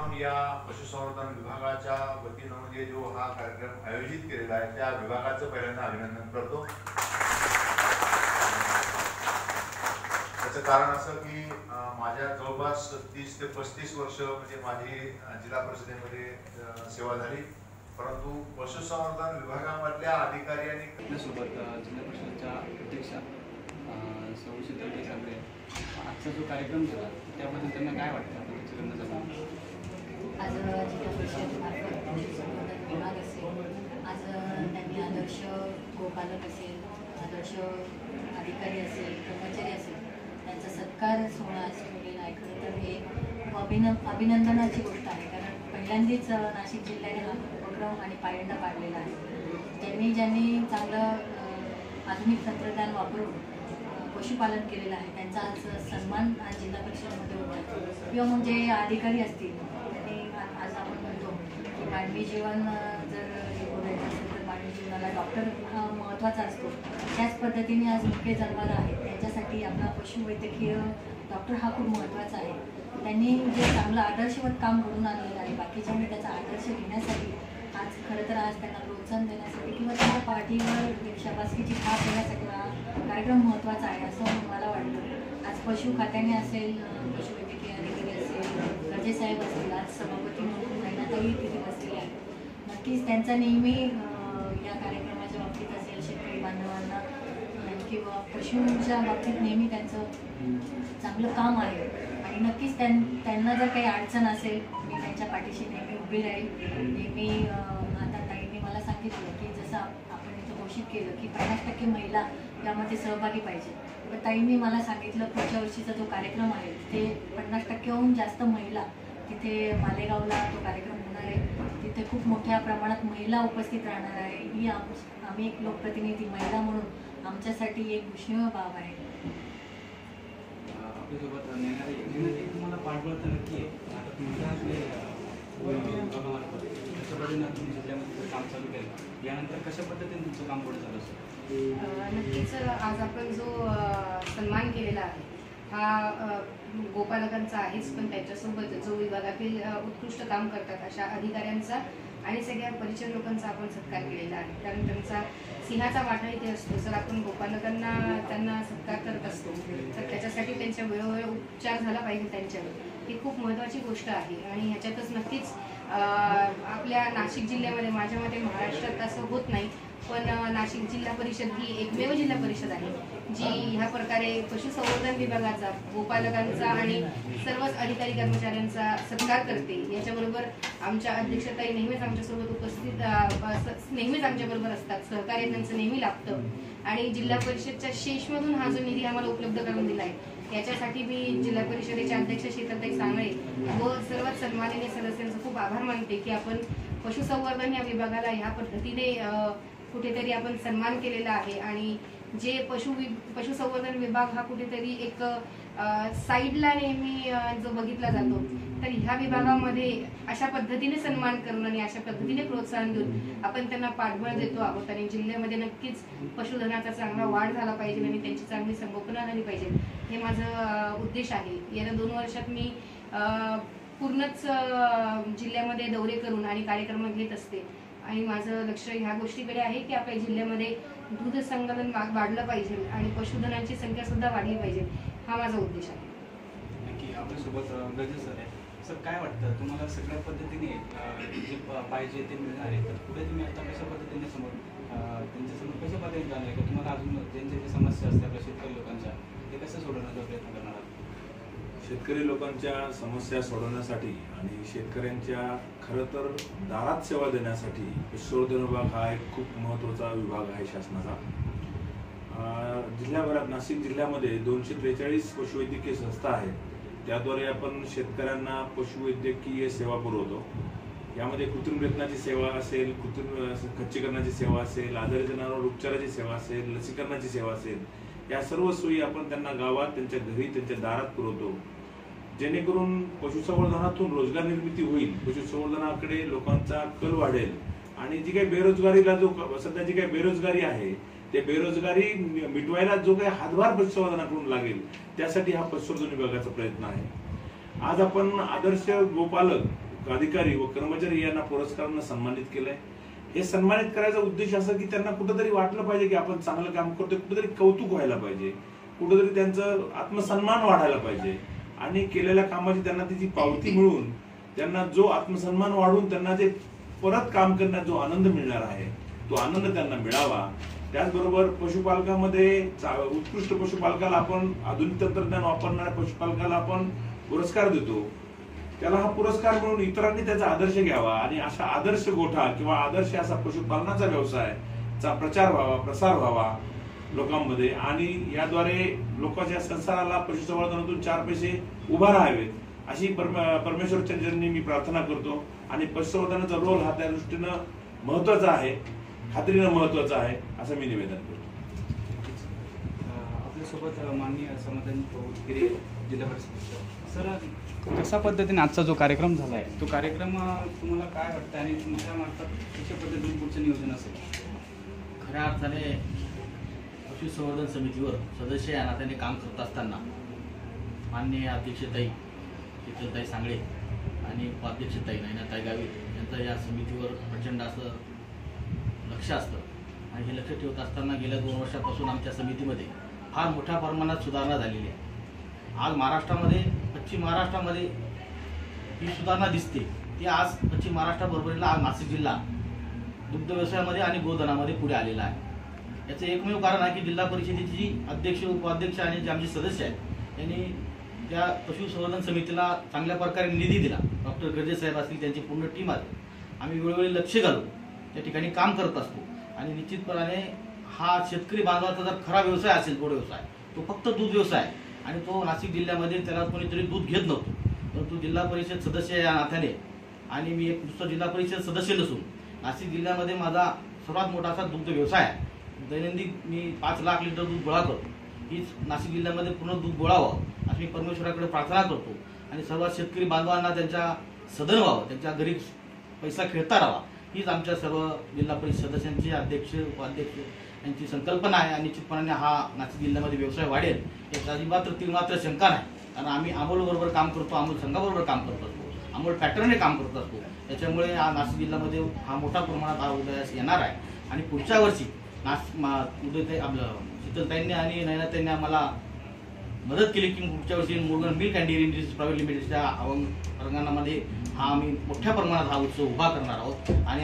प्रथम या पशुसंवर्धन विभागाच्या वतीनं म्हणजे जो हा कार्यक्रम आयोजित केलेला आहे त्या विभागाचं पहिल्यांदा अभिनंदन करतो. त्याचं कारण असं की माझ्या जवळपास तीस ते पस्तीस वर्ष म्हणजे माझी जिल्हा परिषदेमध्ये सेवा झाली. परंतु पशुसंवर्धन विभागामधल्या अधिकारी आणि आपल्यासोबत जिल्हा परिषदेच्या अध्यक्षा सौ आजचा जो कार्यक्रम झाला त्याबद्दल त्यांना काय वाटतं आपण त्याच्याकडनं जाणून आज जिल्हा परिषद मार्फत पशुसंवर्धन विभाग असेल आज त्यांनी आदर्श पालक असेल आदर्श अधिकारी असेल कर्मचारी असेल त्यांचा सत्कार सोहळा आज ठेवलेला आहे. खरं तर हे अभिन अभिनंदनाची गोष्ट आहे. कारण पहिल्यांदाच नाशिक जिल्ह्याने हा उपक्रम आणि पायंडा पाडलेला आहे. ज्यांनी ज्यांनी चांगलं आधुनिक तंत्रज्ञान वापरून पशुपालन केलेलं आहे त्यांचा आज सन्मान आज जिल्हा परिषदेमध्ये होतो किंवा मग जे अधिकारी असतील त्यांनी आज आपण म्हणतो की मानवी जीवन अ, जर हे बोलायचं असेल तर मानवी जीवनाला डॉक्टर हा महत्त्वाचा असतो. त्याच पद्धतीने आज मुख्य जन्माला आहेत. त्यांच्यासाठी आपला पशुवैद्यकीय डॉक्टर हा खूप महत्त्वाचा आहे. त्यांनी जे चांगलं आदर्शवत काम घडून आणलेलं आहे. बाकीच्यामुळे त्याचा आदर्श घेण्यासाठी आज खरं तर आज त्यांना प्रोत्साहन देण्यासाठी किंवा त्यांच्या पाठीवर एक शाबासकीची थाप देण्यासाठी हा कार्यक्रम महत्त्वाचा आहे असं मला वाटतं. आज पशु खात्याने असेल पशुवैद्यकीय अधिकारी असेल रजे साहेब असतील आज सभापती म्हणून महिनाताई तिथे बसलेले आहेत. नक्कीच त्यांचा नेहमी अं, या कार्यक्रमाच्या बाबतीत असेल शेतकरी बांधवांना किंवा पशूंच्या बाबतीत नेहमी त्यांचं चांगलं काम आहे. आणि नक्कीच त्यां त्यांना जर काही अडचण असेल मी त्यांच्या पाठीशी नेहमी उभी राहील. नेहमी आता ताईंनी मला सांगितलं की जसं आपण इथं घोषित केलं की पन्नास टक्के महिला यामध्ये सहभागी पाहिजे. पण ताईंनी मला सांगितलं पुढच्या वर्षीचा जो कार्यक्रम आहे ते पन्नास टक्केहून जास्त महिला तिथे मालेगावला तो कार्यक्रम होणार आहे. तिथे खूप मोठ्या प्रमाणात महिला उपस्थित राहणार आहे. ही आम आम्ही एक लोकप्रतिनिधी महिला म्हणून आमच्यासाठी एक भूषणीय बाब आहे. नक्कीच आज आपण जो सन्मान केलेला आहे हा गोपालकांचा आहेच पण त्याच्यासोबत जो विभागातील उत्कृष्ट काम करतात अशा अधिकाऱ्यांचा आणि सगळ्या परिचय लोकांचा आपण सत्कार केलेला आहे. कारण त्यांचा सिंहाचा वाटा इथे असतो. जर आपण गोपालकांना त्यांना सत्कार करत असतो तर त्याच्यासाठी त्यांच्या वेळोवेळी उपचार झाला पाहिजे त्यांच्यावर. ही खूप महत्त्वाची गोष्ट आहे आणि ह्याच्यातच नक्कीच आपल्या नाशिक जिल्ह्यामध्ये माझ्या मते महाराष्ट्रात असं होत नाही. पण नाशिक जिल्हा परिषद ही एकमेव जिल्हा परिषद आहे जी ह्या प्रकारे पशुसंवर्धन विभागाचा गोपालकांचा आणि सर्वच अधिकारी कर्मचाऱ्यांचा सत्कार करते. याच्याबरोबर आमच्या अध्यक्षताई नेहमीच आमच्यासोबत उपस्थित नेहमीच आमच्याबरोबर असतात. सहकार्य त्यांचं नेहमी लाभतं. आणि जिल्हा परिषदच्या शेषमधून हा जो निधी आम्हाला उपलब्ध करून दिला आहे याच्यासाठी मी जिल्हा परिषदेच्या अध्यक्ष शीतलताई सांगळे व सर्वात सन्माननीय सदस्यांचं खूप आभार मानते की आपण पशुसंवर्धन या विभागाला ह्या पद्धतीने कुठेतरी आपण सन्मान केलेला आहे. आणि जे पशु वि पशुसंवर्धन विभाग हा कुठेतरी एक साईडला नेहमी जो बघितला जातो. तर ह्या विभागामध्ये अशा पद्धतीने सन्मान करून आणि अशा पद्धतीने प्रोत्साहन देऊन आपण त्यांना पाठबळ देतो आहोत. आणि जिल्ह्यामध्ये नक्कीच पशुधनाचा चांगला वाढ झाला पाहिजे आणि त्यांची चांगली संगोपना झाली पाहिजे. हे माझं उद्देश आहे. गेल्या दोन वर्षात मी पूर्णच जिल्ह्यामध्ये दौरे करून आणि कार्यक्रम घेत असते. आणि माझं लक्ष ह्या गोष्टीकडे आहे की आपल्या जिल्ह्यामध्ये दूध संकलन वाढलं पाहिजे आणि पशुधनांची संख्या सुद्धा वाढली पाहिजे. हा माझा उद्देश आहे. आपल्यासोबत गजे सर आहे सर काय वाटतं? तुम्हाला सगळ्या पद्धतीने जे प- पाहिजे ते मिळणार आहे. तर पुढे तुम्ही आता कशा पद्धतीने समोर त्यांच्यासमोर कशा पद्धतीने जाणार आहे? का तुम्हाला अजून त्यांच्या ज्या समस्या असतात आपल्या शेतकरी लोकांच्या ते कसं सोडवण्याचा प्रयत्न करणार आहात? शेतकरी लोकांच्या समस्या सोडवण्यासाठी आणि शेतकऱ्यांच्या खरं तर दारात सेवा देण्यासाठी पशुसंवर्धन विभाग हा एक खूप महत्त्वाचा विभाग आहे शासनाचा. जिल्ह्याभरात नाशिक जिल्ह्यामध्ये दोनशे त्रेचाळीस पशुवैद्यकीय संस्था आहेत. त्याद्वारे आपण शेतकऱ्यांना पशुवैद्यकीय सेवा पुरवतो. यामध्ये कृत्रिम रत्नाची सेवा असेल कृत्रिम खच्चीकरणाची सेवा असेल आजारी जनावर उपचाराची सेवा असेल लसीकरणाची सेवा असेल या सर्व सोयी आपण त्यांना गावात त्यांच्या घरी त्यांच्या दारात पुरवतो. जेणेकरून पशुसंवर्धनातून रोजगार निर्मिती होईल. पशुसंवर्धनाकडे लोकांचा कल वाढेल. आणि जी काही बेरोजगारीला जो सध्या जी काही बेरोजगारी आहे ते बेरोजगारी मिटवायला जो काही हातभार पशुसंवर्धनाकडून लागेल त्यासाठी हा पशुसंवर्धन विभागाचा प्रयत्न आहे. आज आपण आदर्श गोपालक अधिकारी व कर्मचारी यांना पुरस्कारांना सन्मानित केलंय. हे सन्मानित करायचा उद्देश असा की त्यांना कुठंतरी वाटलं पाहिजे की आपण चांगलं काम करतोय कुठेतरी कौतुक व्हायला पाहिजे कुठेतरी त्यांचं आत्मसन्मान वाढायला पाहिजे. आणि केलेल्या कामाची त्यांना त्याची पावती मिळून त्यांना जो आत्मसन्मान वाढून त्यांना जे परत काम करण्यात जो आनंद मिळणार आहे तो आनंद त्यांना मिळावा. त्याचबरोबर पशुपालकामध्ये चा- उत्कृष्ट पशुपालकाला आपण आधुनिक तंत्रज्ञान वापरणाऱ्या पशुपालकाला आपण पुरस्कार देतो. त्याला हा पुरस्कार मिळून इतरांनी त्याचा आदर्श घ्यावा आणि अशा आदर्श गोठा किंवा आदर्श असा पशुपालनाचा व्यवसाय चा प्रचार व्हावा प्रसार व्हावा लोकांमध्ये. आणि याद्वारे लोकांच्या संसाराला पशुसंवर्धनातून चार पैसे उभा राहावेत अशी परमेश्वर चंद्रांनी मी प्रार्थना करतो. आणि पशुसंवर्धनाचा रोल हा त्या दृष्टीनं महत्त्वाचा आहे. खात्रीनं महत्त्वाचा आहे असं मी निवेदन करतो. अं, आपल्यासोबत माननीय समाधान गिरे जिल्हा परिषद सर. कशा पद्धतीने आजचा जो कार्यक्रम झाला आहे तो कार्यक्रम तुम्हाला काय वाटतं आणि तुमच्या मार्फत कशा पद्धतीने पुढचं नियोजन असेल? खऱ्या अर्थाने पशुसंवर्धन समितीवर सदस्य या नात्याने काम करत असताना माननीय अध्यक्षताई शीतलताई सांगळे आणि उपाध्यक्षताई नैनाताई गावित यांचं या समितीवर प्रचंड असं लक्ष असतं. आणि हे लक्ष ठेवत असताना गेल्या दोन वर्षापासून आमच्या समितीमध्ये फार मोठ्या प्रमाणात सुधारणा झालेली आहे. आज महाराष्ट्रामध्ये पश्चिम महाराष्ट्रामध्ये ही सुधारणा दिसते. ती आज पश्चिम महाराष्ट्राबरोबरीला आज नाशिक जिल्हा दुग्ध व्यवसायामध्ये आणि गोधनामध्ये पुढे आलेला आहे. याचं एकमेव कारण आहे की जिल्हा परिषदेची जी अध्यक्ष उपाध्यक्ष आणि जे आमचे सदस्य आहेत त्यांनी त्या पशुसंवर्धन समितीला चांगल्या प्रकारे निधी दिला डॉक्टर गर्जे साहेब असतील त्यांची पूर्ण टीम आहे आम्ही वेळोवेळी लक्ष घालू त्या ठिकाणी काम करत असतो. आणि निश्चितपणाने हा शेतकरी बांधवाचा जर खरा व्यवसाय असेल गोड व्यवसाय तो फक्त दूध व्यवसाय आहे. आणि तो नाशिक जिल्ह्यामध्ये त्याला कोणीतरी दूध घेत नव्हतो. परंतु जिल्हा परिषद सदस्य या नात्याने आणि मी एक नुसतं जिल्हा परिषद सदस्य नसून नाशिक जिल्ह्यामध्ये माझा सर्वात मोठा असा दुग्ध व्यवसाय आहे. दैनंदिन मी पाच लाख लिटर दूध गोळा करतो. हीच नाशिक जिल्ह्यामध्ये पूर्ण दूध गोळावं अशी मी परमेश्वराकडे प्रार्थना करतो. आणि सर्व शेतकरी बांधवांना त्यांच्या सदन व्हावं त्यांच्या घरी पैसा खेळता राहावा. हीच आमच्या सर्व जिल्हा परिषद सदस्यांची अध्यक्ष उपाध्यक्ष यांची संकल्पना आहे. आणि निश्चितपणाने हा नाशिक जिल्ह्यामध्ये व्यवसाय वाढेल याचा ती मात्र शंका नाही. कारण आम्ही अमोलबरोबर काम करतो अमोल संघाबरोबर काम करत असतो. अमोल पॅटर्नने काम करत असतो. त्याच्यामुळे हा नाशिक जिल्ह्यामध्ये हा मोठ्या प्रमाणात हा उदयास येणार आहे. आणि पुढच्या वर्षी नास मा- आपलं शीतलताईंनी आणि नयनाताईंनी आम्हाला मदत केली की पुढच्या वर्षी Murugan milk and dairy industries private लिमिटेडच्या अवंग हा आम्ही मोठ्या प्रमाणात हा उत्सव उभा करणार आहोत. आणि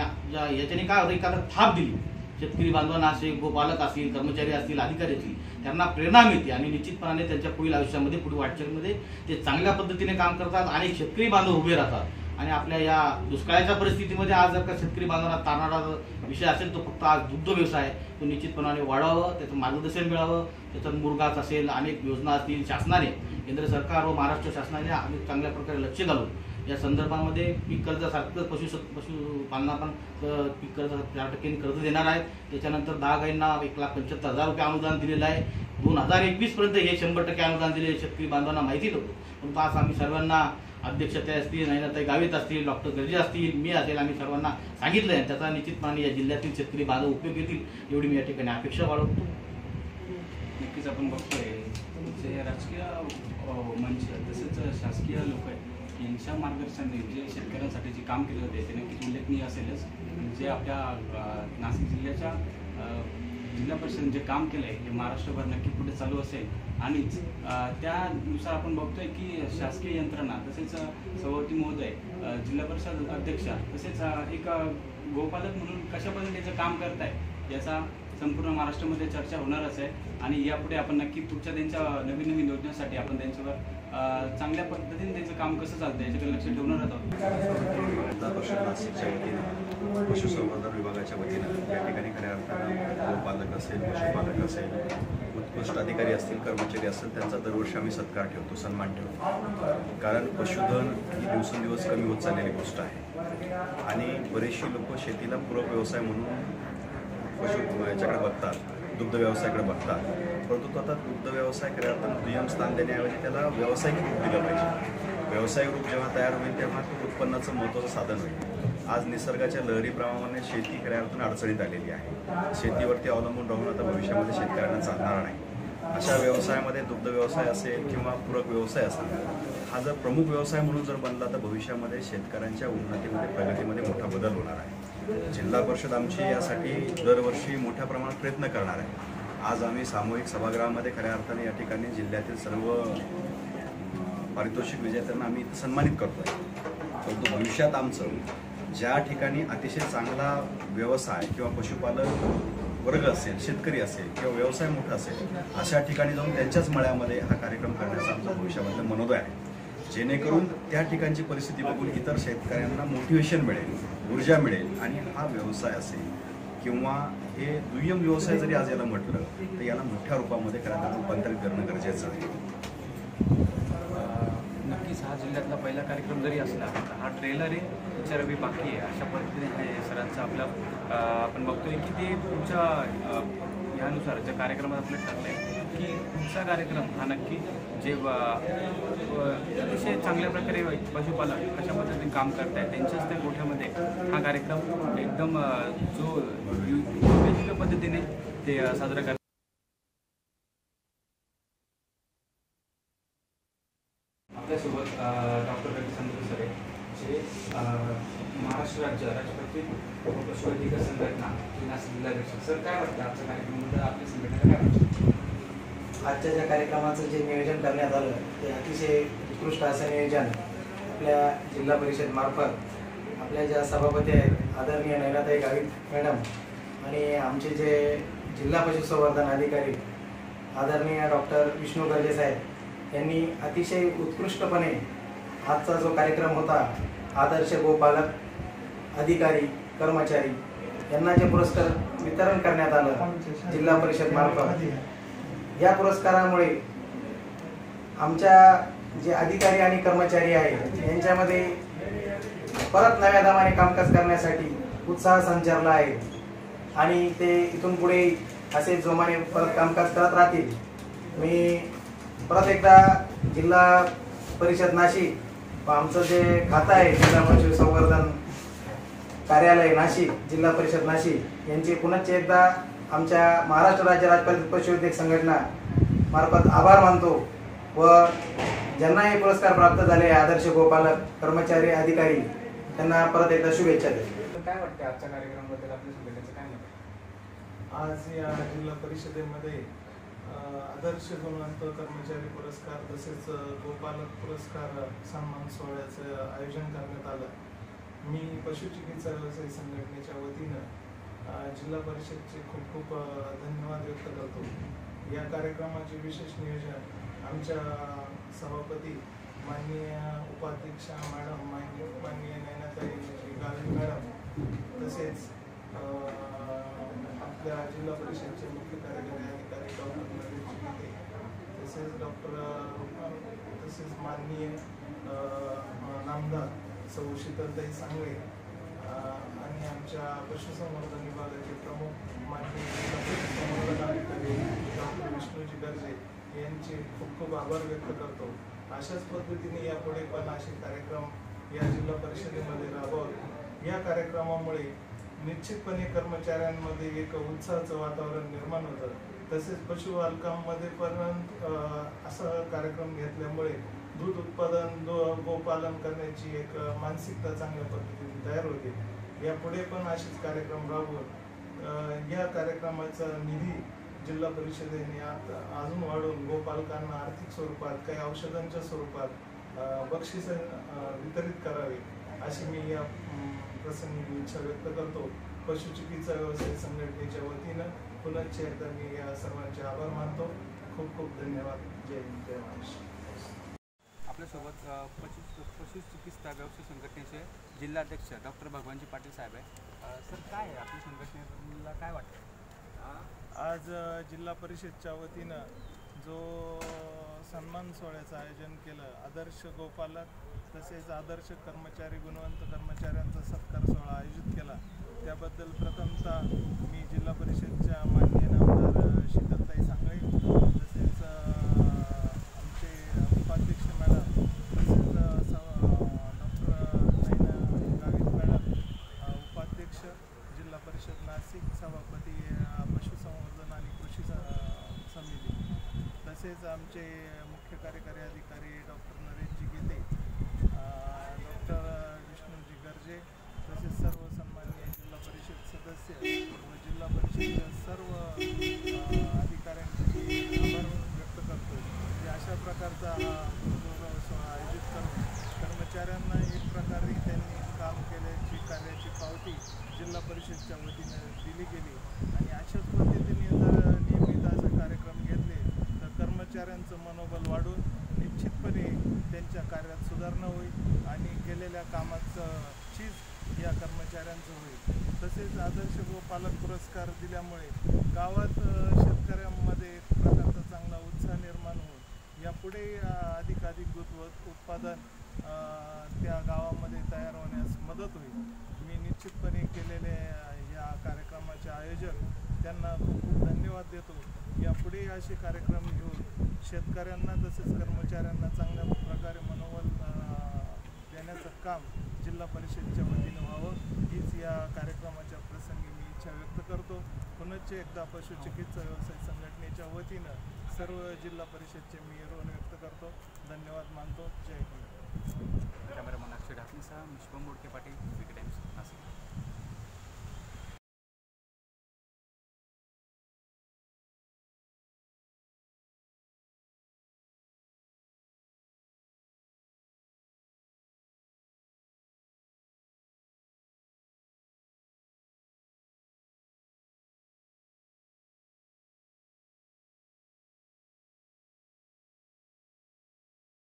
याच्याने काय होतं एखादा थाप दिली. शेतकरी बांधवांना असे गोपालक असतील कर्मचारी असतील अधिकारी असतील त्यांना प्रेरणा मिळते. आणि निश्चितपणाने त्यांच्या पुढील आयुष्यामध्ये पुढील वाटचालीमध्ये ते चांगल्या पद्धतीने काम करतात आणि शेतकरी बांधव उभे राहतात. आणि आपल्या या दुष्काळाच्या परिस्थितीमध्ये आज जर का शेतकरी बांधवांना ताणारा जर विषय असेल तो फक्त आज दुग्ध व्यवसाय तो निश्चितपणाने वाढवावं त्याचं मार्गदर्शन मिळावं त्याच्यात मुरगाच असेल अनेक योजना असतील शासनाने केंद्र सरकार व महाराष्ट्र शासनाने अनेक चांगल्या प्रकारे लक्ष घालून या संदर्भामध्ये पीक कर्जासारखं पशु पशुपालना पण पीक कर्ज चार टक्क्यांनी कर्ज देणार आहेत. त्याच्यानंतर दहा गाईंना एक लाख पंच्याहत्तर हजार रुपये अनुदान दिलेलं आहे. दोन हजार एकवीसपर्यंत हे शंभर टक्के अनुदान दिले शेतकरी बांधवांना माहिती नव्हतं परंतु आज आम्ही सर्वांना अध्यक्षता असतील नैनाताई गावीत असतील डॉक्टर गर्जे असतील मी असेल आम्ही सर्वांना सांगितलं आहे त्याचा निश्चितपणे या जिल्ह्यातील शेतकरी बांधव उपयोग येतील एवढी मी या ठिकाणी अपेक्षा बाळगतो. नक्कीच आपण बघतोय. जे राजकीय मंच तसेच शासकीय लोक आहेत यांच्या मार्गदर्शनाने जे शेतकऱ्यांसाठी जे काम केलं होते ते नक्कीच उल्लेखनीय असेलच. जे आपल्या नाशिक जिल्ह्याच्या जिल्हा परिषदेने जे काम केलं आहे हे महाराष्ट्रभर नक्की पुढे चालू असेल. आणिच त्यानुसार आपण बघतोय की शासकीय यंत्रणा तसेच अं, सभापती महोदय जिल्हा परिषद अध्यक्षा तसेच एक गोपालक म्हणून कशा पद्धतीचं काम करताय याचा संपूर्ण महाराष्ट्रामध्ये चर्चा होणारच आहे. आणि यापुढे आपण नक्की पुढच्या त्यांच्या नवीन नवीन योजनेसाठी आपण त्यांच्यावर चांगल्या पद्धतीने त्यांचं काम कसं चालतं याच्याकडे लक्ष ठेवणार आहोत. नाशिकच्या पशुसंवर्धन विभागाच्या वतीनं या ठिकाणी खऱ्या अर्थानं गोपालक असेल पशुपालक असेल उत्कृष्ट अधिकारी असतील कर्मचारी असतील त्यांचा दरवर्षी आम्ही सत्कार ठेवतो सन्मान ठेवतो. कारण पशुधन ही दिवसेंदिवस कमी होत चाललेली गोष्ट आहे. आणि बरेचशी लोक शेतीला पूरक व्यवसाय म्हणून पशु याच्याकडे बघतात. दुग्ध व्यवसायाकडे बघतात. परंतु तो आता दुग्ध व्यवसाय खऱ्या दुय्यम स्थान देण्याऐवजी त्याला व्यावसायिक रूप दिलं पाहिजे. व्यावसायिक रूप जेव्हा तयार होईल तेव्हा ते उत्पन्नाचं महत्त्वाचं साधन होईल. आज निसर्गाच्या लहरीप्रमाणे शेती खऱ्या अर्थानं अडचणीत आलेली आहे. शेतीवरती अवलंबून राहून आता भविष्यामध्ये शेतकऱ्यांना चालणार नाही. अशा व्यवसायामध्ये दुग्ध व्यवसाय असेल किंवा पूरक व्यवसाय असेल हा जर प्रमुख व्यवसाय म्हणून जर बनला तर भविष्यामध्ये शेतकऱ्यांच्या उन्नतीमध्ये प्रगतीमध्ये मोठा बदल होणार आहे. जिल्हा परिषद आमची यासाठी दरवर्षी मोठ्या प्रमाणात प्रयत्न करणार आहे. आज आम्ही सामूहिक सभागृहामध्ये खऱ्या अर्थाने या ठिकाणी जिल्ह्यातील सर्व पारितोषिक विजेत्यांना आम्ही इथं सन्मानित करतो आहे परंतु भविष्यात आमचं ज्या ठिकाणी अतिशय चांगला व्यवसाय किंवा पशुपालक वर्ग असेल शेतकरी असेल किंवा व्यवसाय मोठा असेल अशा ठिकाणी जाऊन त्यांच्याच मळ्यामध्ये हा कार्यक्रम करण्याचा आमचा भविष्यामधला मनोदय आहे. जेणेकरून त्या ठिकाणची परिस्थिती बघून इतर शेतकऱ्यांना मोटिवेशन मिळेल ऊर्जा मिळेल आणि हा व्यवसाय असेल किंवा हे दुय्यम व्यवसाय जरी आज याला म्हटलं तर याला मोठ्या रूपामध्ये करायला रूपांतरित करणं गरजेचं आहे. नक्कीच हा जिल्ह्यातला पहिला कार्यक्रम जरी असला तर हा ट्रेलर आहे विचार बी बाकी आहे. अशा पद्धतीने हे सरांचं आपलं आपण बघतोय की ते पुढच्या यानुसार ह्यानुसार ज्या कार्यक्रमात आपलं ठरलं आहे की पुढचा कार्यक्रम हा नक्की जे अतिशय चांगल्या प्रकारे पशुपालक कशा पद्धतीने काम करत आहेत त्यांच्याच त्या गोठ्यामध्ये हा कार्यक्रम एकदम जो यु- पद्धतीने ते साजरा करतात आपल्यासोबत डॉक्टर रवी संतोष सर जे महाराष्ट्र राज्य राष्ट्रपती पशुवैद्यकीय संघटना जिल्हा जिल्हाध्यक्ष सर काय वाटतं आजच्या कार्यक्रमाबद्दल म्हणजे आपल्या संघटनेला काय वाटतं? आजच्या ज्या कार्यक्रमाचं जे नियोजन करण्यात आलं ते अतिशय उत्कृष्ट असं नियोजन आपल्या जिल्हा परिषद मार्फत आपल्या ज्या सभापती आहेत आदरणीय नैनाताई गावित मॅडम आणि आमचे जे जिल्हा पशुसंवर्धन अधिकारी आदरणीय डॉक्टर विष्णू गर्जे साहेब यांनी अतिशय उत्कृष्टपणे आजचा जो कार्यक्रम होता आदर्श गोपालक अधिकारी कर्मचारी यांना जे पुरस्कार वितरण करण्यात आलं जिल्हा परिषद मार्फत या पुरस्कारामुळे आमच्या जे अधिकारी आणि कर्मचारी आहेत यांच्यामध्ये परत नव्या दमाने कामकाज करण्यासाठी उत्साह संचारला आहे. आणि ते इथून पुढे असे जोमाने परत कामकाज करत राहतील. मी परत एकदा जिल्हा परिषद नाशिक व आमचं जे खातं आहे जिल्हा पशुसंवर्धन कार्यालय नाशिक जिल्हा परिषद नाशिक यांचे पुनश्च एकदा आमच्या महाराष्ट्र राज्य राजपत्रित पशुवैद्यक संघटना मार्फत आभार मानतो व ज्यांना हे पुरस्कार प्राप्त झाले आदर्श गोपालक कर्मचारी अधिकारी त्यांना परत एकदा शुभेच्छा देतो. काय वाटतं आजच्या कार्यक्रमाबद्दल? आपल्या संघटनेचं काय आहे? आज या जिल्हा परिषदेमध्ये आदर्श गुणवंत कर्मचारी पुरस्कार तसेच गोपालक पुरस्कार सन्मान सोहळ्याचं आयोजन करण्यात आलं. मी पशुचिकित्सा व्यवसाय संघटनेच्या वतीनं जिल्हा परिषदचे खूप खूप धन्यवाद व्यक्त करतो. या कार्यक्रमाचे विशेष नियोजन आमच्या सभापती माननीय उपाध्यक्षा मॅडम माननीय माननीय नैनाताई गावी मॅडम तसेच आपल्या जिल्हा परिषदचे मुख्य कार्यकारी अधिकारी डॉक्टर नरेश तसेच डॉक्टर तसेच माननीय नामदार सौ शीतलताई सांगळे आणि आमच्या पशुसंवर्धन विभागाचे प्रमुख माननीय अधिकारी डॉक्टर विष्णूजी गर्जे यांचे खूप खूप आभार व्यक्त करतो. अशाच पद्धतीने यापुढे पण असे कार्यक्रम या जिल्हा परिषदेमध्ये राबवत या कार्यक्रमामुळे निश्चितपणे कर्मचाऱ्यांमध्ये एक उत्साहाचं वातावरण निर्माण होतं. तसेच पशुपालकांमध्ये पण असा कार्यक्रम घेतल्यामुळे दूध उत्पादन दो- गोपालन करण्याची एक मानसिकता चांगल्या पद्धतीने तयार होते. यापुढे पण असेच कार्यक्रम राबवून या कार्यक्रमाचा निधी जिल्हा परिषदेने आता अजून वाढवून गोपालकांना आर्थिक स्वरूपात काही औषधांच्या स्वरूपात बक्षिस वितरित करावे अशी मी या प्रसंगी इच्छा व्यक्त करतो. पशुचिकित्सा व्यवसाय संघटनेच्या वतीनं पुनश्च एकदा मी या सर्वांचे आभार मानतो. खूप खूप धन्यवाद. जय हिंद जय महाराष्ट्र. आपल्यासोबत अ, पशु पशुचिकित्सा व्यवसाय संघटनेचे जिल्हाध्यक्ष डॉक्टर भगवानजी पाटील साहेब आहे सर काय आहे? आपल्या संघटनेला काय वाटतं? आज जिल्हा परिषदच्या वतीनं जो सन्मान सोहळ्याचं आयोजन केलं आदर्श गोपालक तसेच आदर्श कर्मचारी गुणवंत कर्मचाऱ्यांचा सत्कार सोहळा आयोजित केला. त्याबद्दल प्रथमतः मी जिल्हा परिषदच्या माननीय नामदार शीतलताई सांगळे तसेच अ, आमचे उपाध्यक्ष मॅडम तसेच अ, स- डॉक्टर नैना गावित मॅडम अ, उपाध्यक्ष जिल्हा परिषद नाशिक सभापती अ, पशुसंवर्धन आणि कृषी स- समिती आमचे मुख्य कार्यकारी अधिकारी डॉक्टर नरेशजी गीते डॉक्टर विष्णूजी गर्जे तसेच सर्व सन्माननीय जिल्हा परिषद सदस्य व जिल्हा परिषदच्या सर्व अ, अधिकाऱ्यांचे मी आभार व्यक्त करतो की अशा प्रकारचा हा गौरव सोहळा आयोजित करून कर्मचाऱ्यांना एक प्रकारे त्यांनी काम केल्याची कार्याची पावती जिल्हा परिषदच्या वतीनं दिली गेली आणि अशाच पद्धतीने जर नियमित असे कार्यक्रम घेतले तर कर्मचाऱ्यांचं मनोबल वाढून निश्चितपणे त्यांच्या कार्यात सुधारणा होईल आणि केलेल्या कामाचं चीज या तसेच आदर्श गोपालक पुरस्कार दिल्यामुळे गावात शेतकऱ्यांमध्ये एक प्रकारचा चांगला उत्साह निर्माण होऊन यापुढे अधिकाधिक दूध व- उत्पादन त्या गावामध्ये तयार होण्यास मदत होईल. मी निश्चितपणे केलेले या कार्यक्रमाचे आयोजक त्यांना खूप खूप धन्यवाद देतो. यापुढे असे कार्यक्रम घेऊन शेतकऱ्यांना तसेच कर्मचाऱ्यांना चांगल्या प्रकारे मनोबल देण्याचं काम जिल्हा परिषदच्या वतीनं व्हावं. हीच या कार्यक्रमाच्या प्रसंगी मी इच्छा व्यक्त करतो. पुनश्च एकदा पशुचिकित्सा व्यवसाय संघटनेच्या वतीनं सर्व जिल्हा परिषदचे मी ऋण व्यक्त करतो. धन्यवाद मानतो. जय हिंद. कॅमेरामन अक्षय ढाकणीसह मी मोडके पाटील विके टाइम्स